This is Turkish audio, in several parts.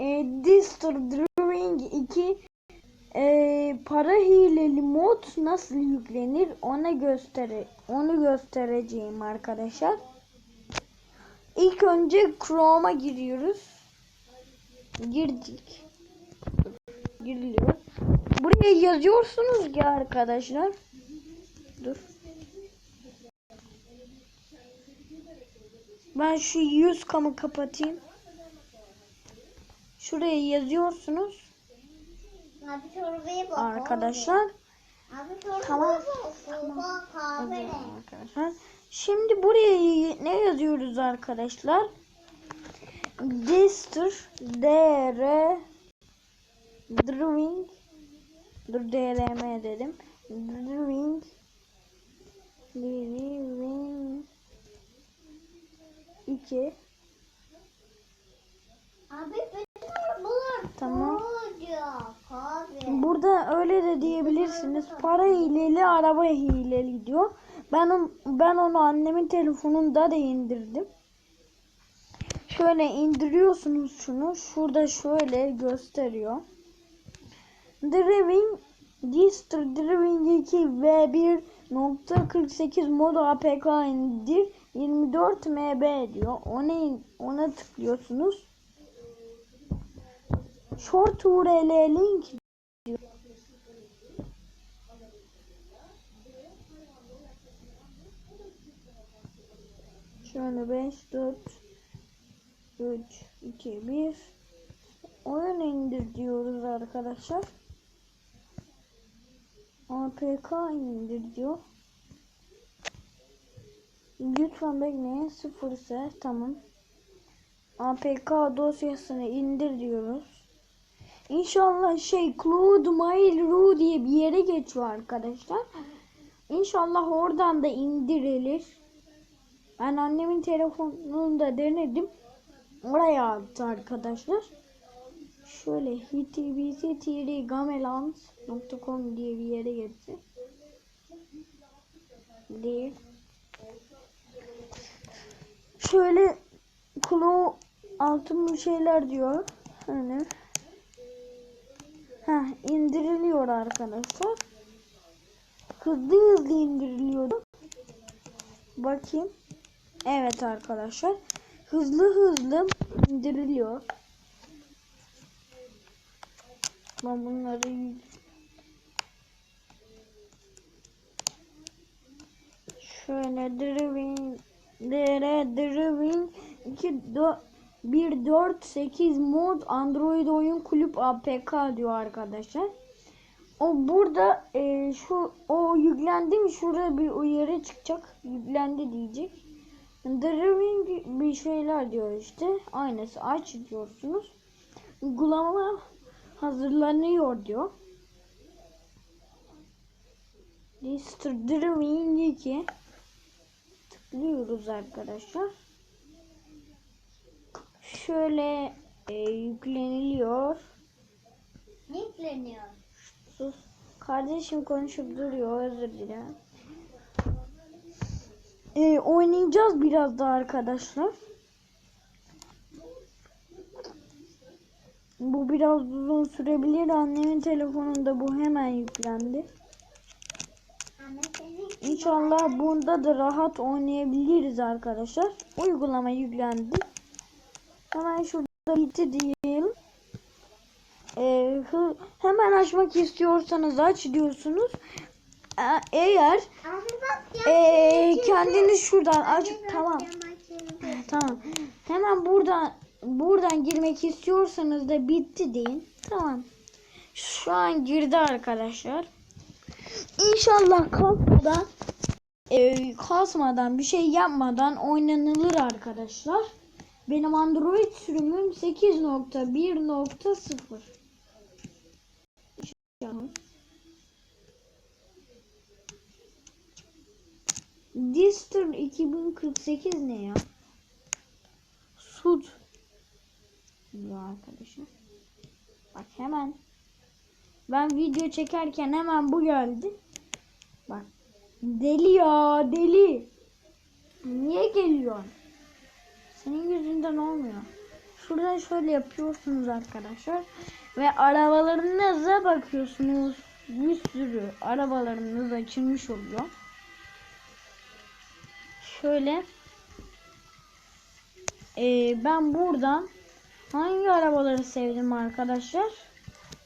e, Disturbing 2 e, para hileli mod nasıl yüklenir ona göstere onu göstereceğim arkadaşlar. İlk önce Chrome'a giriyoruz. Girdik. Giriliyor. Buraya yazıyorsunuz ki arkadaşlar. Dur. Ben şu yüz kamı kapatayım. Şuraya yazıyorsunuz Abi çorbaya bak. arkadaşlar. Abi çorbaya Tamam. bak. Arkadaşlar. Şimdi buraya ne yazıyoruz arkadaşlar? Distur dr drawing dur drm dedim. Drawing drawing 2 Abi Tamam. Burada öyle de diyebilirsiniz. Para hileli, araba hileli diyor. Ben ben onu annemin telefonunda da indirdim. Şöyle indiriyorsunuz şunu. Şurada şöyle gösteriyor. Driving Distor Driving 2 V1.48 mod APK indir 24 MB diyor. Ona ona tıklıyorsunuz. Short URL link Şöyle 5, 4, 3, 2, 1 Oyun indir diyoruz arkadaşlar. APK indir diyor. Lütfen bekleyin. Sıfır ise tamam. APK dosyasını indir diyoruz. İnşallah şey Cloud Mail.ru diye bir yere geçiyor arkadaşlar. İnşallah oradan da indirilir. Ben annemin telefonunda denedim. Oraya attı arkadaşlar. Şöyle hitbctrgameland.com diye bir yere geçti. Değil. Şöyle kulu altın bir şeyler diyor. Hani. Heh, indiriliyor arkadaşlar. Hızlı hızlı indiriliyordu. Bakayım. Evet arkadaşlar. Hızlı hızlı indiriliyor. Ben bunları şöyle driving dere driving 2 1 4 8 mod Android oyun kulüp APK diyor arkadaşlar. O burada e, şu o yüklendi mi şurada bir uyarı çıkacak. Yüklendi diyecek. Driving bir şeyler diyor işte. Aynısı aç diyorsunuz. Uygulama hazırlanıyor diyor. Lister Driving 2 tıklıyoruz arkadaşlar. Şöyle e, yükleniliyor. Ne yükleniyor? Sus. Kardeşim konuşup duruyor. Özür dilerim. Ee, oynayacağız biraz daha arkadaşlar. Bu biraz uzun sürebilir. Annemin telefonunda bu hemen yüklendi. İnşallah bunda da rahat oynayabiliriz arkadaşlar. Uygulama yüklendi. Hemen şurada bitti diyelim. Ee, hemen açmak istiyorsanız aç diyorsunuz. Ee, eğer ee, kendiniz şuradan aç tamam. Tamam. Hemen buradan buradan girmek istiyorsanız da bitti deyin. Tamam. Şu an girdi arkadaşlar. İnşallah kalkmadan e, kasmadan bir şey yapmadan oynanılır arkadaşlar benim Android sürümüm 8.1.0 İnşallah. Distor 2048 ne ya? Sud. Bu arkadaşım. Bak hemen. Ben video çekerken hemen bu geldi. Bak. Deli ya deli. Niye geliyor? Senin yüzünden olmuyor. şuradan şöyle yapıyorsunuz arkadaşlar. Ve arabalarınıza bakıyorsunuz. Bir sürü arabalarınız açılmış oluyor. Şöyle Ee, ben buradan hangi arabaları sevdim arkadaşlar?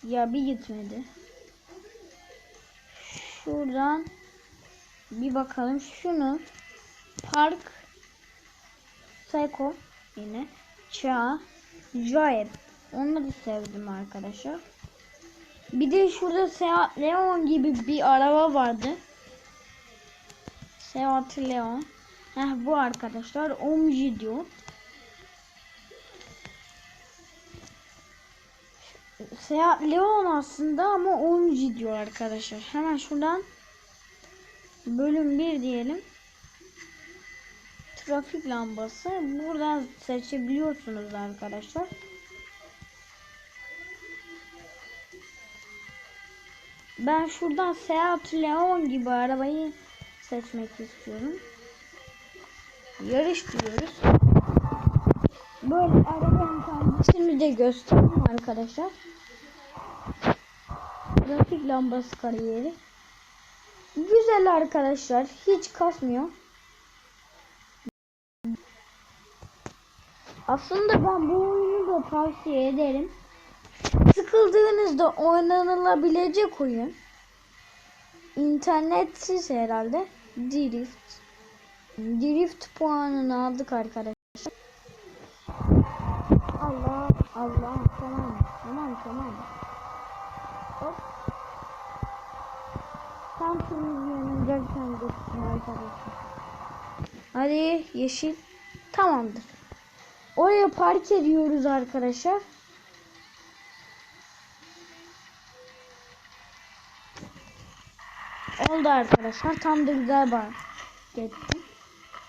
Ya bir gitmedi. Şuradan bir bakalım. Şunu Park Psycho yine Çağ Joyet onları sevdim arkadaşlar. Bir de şurada Seat Leon gibi bir araba vardı. Seat Leon. Heh, bu arkadaşlar Omji diyor. Seat Leon aslında ama Omji diyor arkadaşlar. Hemen şuradan bölüm 1 diyelim. Trafik lambası. Buradan seçebiliyorsunuz arkadaşlar. Ben şuradan Seat Leon gibi arabayı seçmek istiyorum. Yarış diyoruz. Böyle arabanın kendisini de göstereyim arkadaşlar. Trafik lambası kariyeri. Güzel arkadaşlar. Hiç kasmıyor. Aslında ben bu oyunu da tavsiye ederim. Sıkıldığınızda oynanılabilecek oyun. İnternetsiz herhalde. Drift. Drift puanını aldık arkadaşlar. Allah Allah tamam tamam tamam. Hop. Tam yanınca geçsin arkadaşlar. Hadi yeşil. Tamamdır. Oraya park ediyoruz arkadaşlar. Oldu arkadaşlar. Tam da güzel park ettim.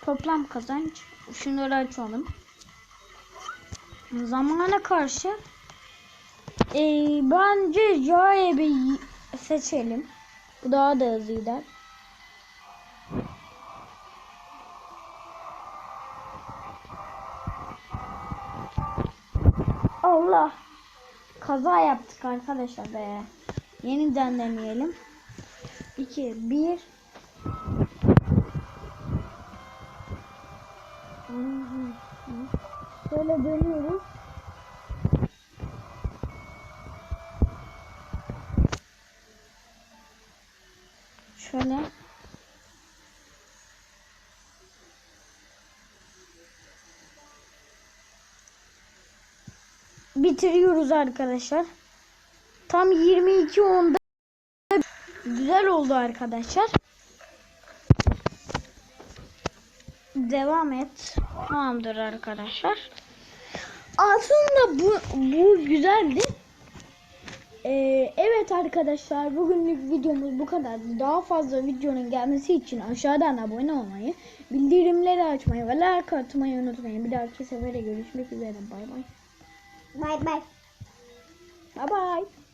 Toplam kazanç. Şunları açalım. Zamana karşı e, bence Jaeb'i seçelim. Bu daha da hızlı gider. Allah. Kaza yaptık arkadaşlar be. Yeniden deneyelim. 2 1 Şöyle dönüyoruz. Şöyle. Bitiriyoruz arkadaşlar. Tam 22 onda güzel oldu arkadaşlar. Devam et. Tamamdır arkadaşlar. Aslında bu bu güzeldi. Ee, evet arkadaşlar bugünlük videomuz bu kadar. Daha fazla videonun gelmesi için aşağıdan abone olmayı, bildirimleri açmayı ve like atmayı unutmayın. Bir dahaki sefere görüşmek üzere. Bay bay. Bay bay. Bay bay.